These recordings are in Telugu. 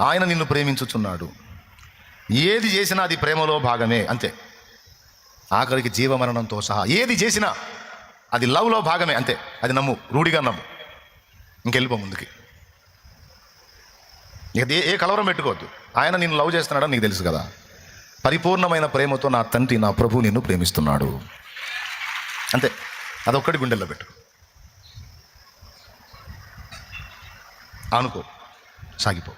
ఆయన నిన్ను ప్రేమించుచున్నాడు. ఏది చేసినా అది ప్రేమలో భాగమే అంతే. ఆఖరికి జీవమరణంతో సహా ఏది చేసినా అది లవ్లో భాగమే అంతే. అది నమ్ము రూఢిగా నమ్ము. ఇంకెళ్ళిపో ముందుకి. ఇక ఏ- కలవరం పెట్టుకోవద్దు. ఆయన నిన్ను లవ్ చేస్తున్నాడని నీకు తెలుసు కదా. పరిపూర్ణమైన ప్రేమతో నా తండ్రి నా ప్రభు నిన్ను ప్రేమిస్తున్నాడు. అంతే. అదొక్కటి గుండెల్లో పెట్టు. అనుకో. సాగిపో.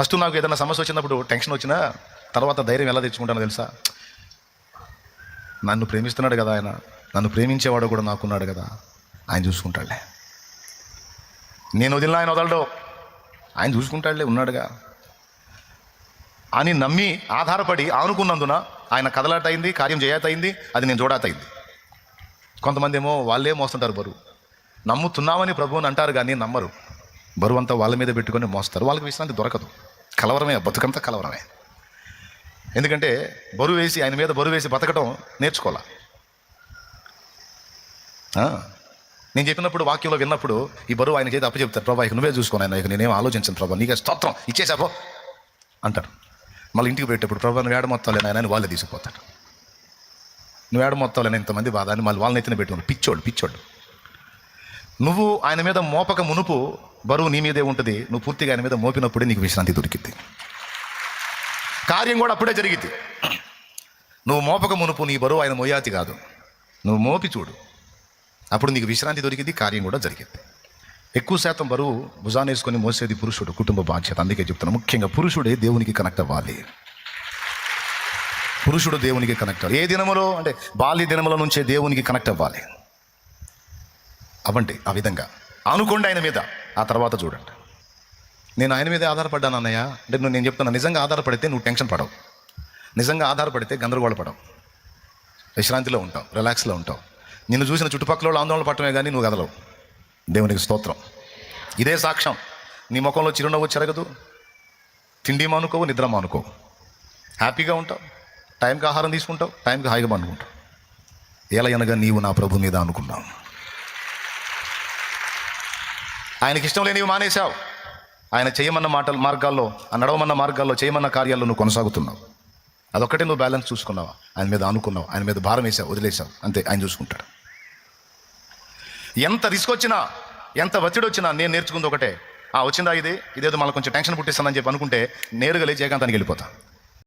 ఫస్ట్ నాకు ఏదైనా సమస్య వచ్చినప్పుడు టెన్షన్ వచ్చినా తర్వాత ధైర్యం ఎలా తెచ్చుకుంటానో తెలుసా? నన్ను ప్రేమిస్తున్నాడు కదా ఆయన. నన్ను ప్రేమించేవాడు కూడా నాకున్నాడు కదా. ఆయన చూసుకుంటాడులే. నేను వదిలిన ఆయన వదలడు. ఆయన చూసుకుంటాడులే ఉన్నాడుగా. అని నమ్మి ఆధారపడి ఆనుకున్నందున ఆయన కదలాటైంది కార్యం చేయాత అయింది అది నేను చూడాతయింది కొంతమంది ఏమో వాళ్ళే మోస్తుంటారు బరువు. నమ్ముతున్నామని ప్రభువుని అంటారు కానీ నమ్మరు. బరువు అంతా వాళ్ళ మీద పెట్టుకొని మోస్తారు. వాళ్ళకి విశ్రాంతి దొరకదు. కలవరమే బతుకంతా కలవరమే. ఎందుకంటే బరువు వేసి ఆయన మీద బరువు వేసి బతకడం నేర్చుకోవాలా. నేను చెప్పినప్పుడు వాక్యంలో విన్నప్పుడు ఈ బరువు ఆయన చేతి అప్పచెప్తారు. ప్రభా ఇక నువ్వే చూసుకోను ఆయన ఇక నేనేం ఆలోచించను ప్రభా నీకే స్తోత్రం ఇచ్చేసాపో అంటారు మళ్ళీ ఇంటికి పెట్టేప్పుడు ప్రభా నువ్వు ఏడ మొత్తం లేని ఆయన వాళ్ళే తీసుకుపోతాడు నువ్వు ఏడ మొత్తం లేని ఇంతమంది బాధ అని మళ్ళీ వాళ్ళని ఎత్తిన పెట్టుకోండి పిచ్చోడు పిచ్చోడు నువ్వు ఆయన మీద మోపక మునుపు బరువు నీ మీదే ఉంటుంది. నువ్వు పూర్తిగా ఆయన మీద మోపినప్పుడే నీకు విశ్రాంతి దొరికింది కార్యం కూడా అప్పుడే జరిగింది నువ్వు మోపక మునుపు నీ బరువు ఆయన మోయాతి కాదు. నువ్వు మోపి చూడు. అప్పుడు నీకు విశ్రాంతి దొరికింది కార్యం కూడా జరిగింది ఎక్కువ శాతం బరువు భుజాన్ని వేసుకొని మోసేది పురుషుడు కుటుంబ బాధ్యత. అందుకే చెప్తాను ముఖ్యంగా పురుషుడే దేవునికి కనెక్ట్ అవ్వాలి. పురుషుడు దేవునికి కనెక్ట్ అవ్వాలి. ఏ దినములో అంటే బాల్య దినముల నుంచే దేవునికి కనెక్ట్ అవ్వాలి. అవ్వండి ఆ విధంగా. అనుకోండి ఆయన మీద. ఆ తర్వాత చూడండి. నేను ఆయన మీదే ఆధారపడ్డాను అన్నయ్య. అంటే నువ్వు నేను చెప్తున్నా నిజంగా ఆధారపడితే నువ్వు టెన్షన్ పడవు. నిజంగా ఆధారపడితే గందరగోళ పడవు. విశ్రాంతిలో ఉంటావు రిలాక్స్లో ఉంటావు. నిన్ను చూసిన చుట్టుపక్కల వాళ్ళు ఆందోళన పట్టమే కానీ నువ్వు కదలవు. దేవునికి స్తోత్రం. ఇదే సాక్ష్యం. నీ ముఖంలో చిరునవ్వు చెరగదు. తిండి మానుకోవు నిద్ర మానుకోవు. హ్యాపీగా ఉంటావు. టైంకి ఆహారం తీసుకుంటావు టైంకి హాయిగా పండుకుంటావు. ఎలా అనగా నీవు నా ప్రభు మీద అనుకున్నావు ఆయనకి ఇష్టం లేనివి మానేశావు. ఆయన చేయమన్న మాటల మార్గాల్లో ఆ నడవమన్న మార్గాల్లో చేయమన్న కార్యాల్లో నువ్వు కొనసాగుతున్నావు. అదొక్కటే నువ్వు బ్యాలెన్స్ చూసుకున్నావా? ఆయన మీద అనుకున్నావు ఆయన మీద భారం వేసావు? వదిలేసావు? అంతే ఆయన చూసుకుంటాడు. ఎంత రిస్క్ వచ్చినా ఎంత ఒత్తిడి వచ్చినా నేను నేర్చుకుంది ఒకటే. ఆ వచ్చిందా ఇది? ఇదేదో మళ్ళీ కొంచెం టెన్షన్ పుట్టిస్తానని చెప్పి అనుకుంటే నేరుగా లేచి ఏకాంతానికి వెళ్ళిపోతాను